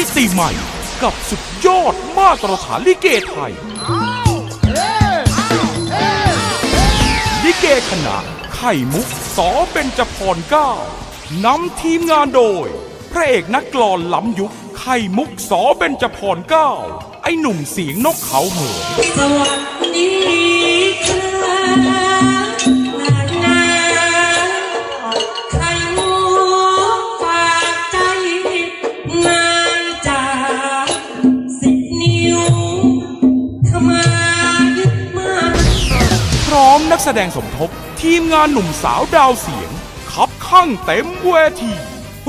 มิติใหม่ กับสุดยอดมาตรฐานลิเกไทย ลิเกคณะไข่มุกสอเป็นจพรเก้านำทีมงานโดย พระเอกนักกลอนล้ำยุคไข่มุกสอเป็นจพรเก้าไอหนุ่มเสียงนกเขาเหมือนสวัสดีครั นักแสดงสมทบ ทีมงานหนุ่มสาวดาวเสียงขับข้างเต็มเวที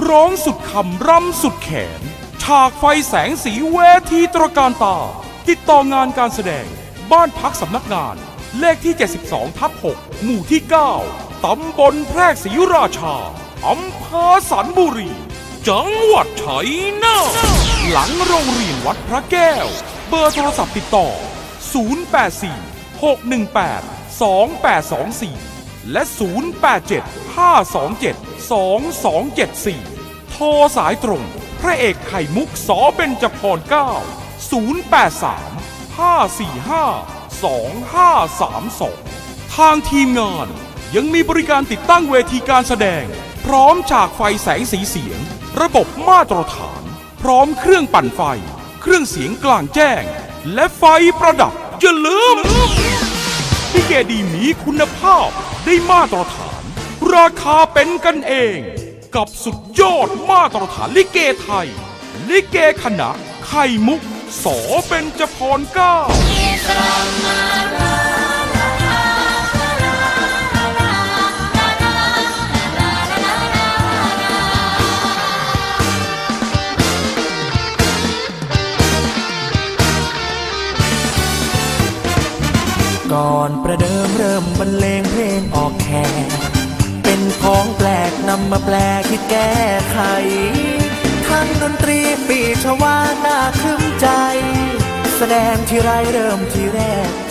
ร้องสุดคำรำสุดแขน ฉากไฟแสงสีเวทีตระการตา ติดต่องานการแสดง บ้านพักสำนักงาน เลขที่ 72 ทับ 6 หมู่ที่ 9 ตำบลแพรกศรีราชา อำเภอสันบุรี จังหวัดชัยนาทหลังโรงเรียนวัดพระแก้ว เบอร์โทรศัพท์ติดต่อ 084 618 2824 และ 087 527 2274 โทรสายตรง พระเอกไข่มุกสอเบญจพร9 083 545 2532 ทางทีมงานยังมีบริการติดตั้งเวทีการแสดง พร้อมฉากไฟแสงสีเสียง ระบบมาตรฐาน พร้อมเครื่องปั่นไฟ เครื่องเสียงกลางแจ้ง และไฟประดับอย่าลืม ลิเกดีมีคุณภาพได้มาตรฐาน ราคาเป็นกันเอง กับสุดยอดมาตรฐานลิเกไทย ลิเกคณะไข่มุกสอเป็นจพรเก้า ก่อนประเดิมเริ่มบรรเลงเพลงออกแขกเป็นของแปลกนำมาแปลคิดแก้ไขทั้งดนตรีปีชวาน่าคึ้มใจ แสดงที่ไรเริ่มที่แรก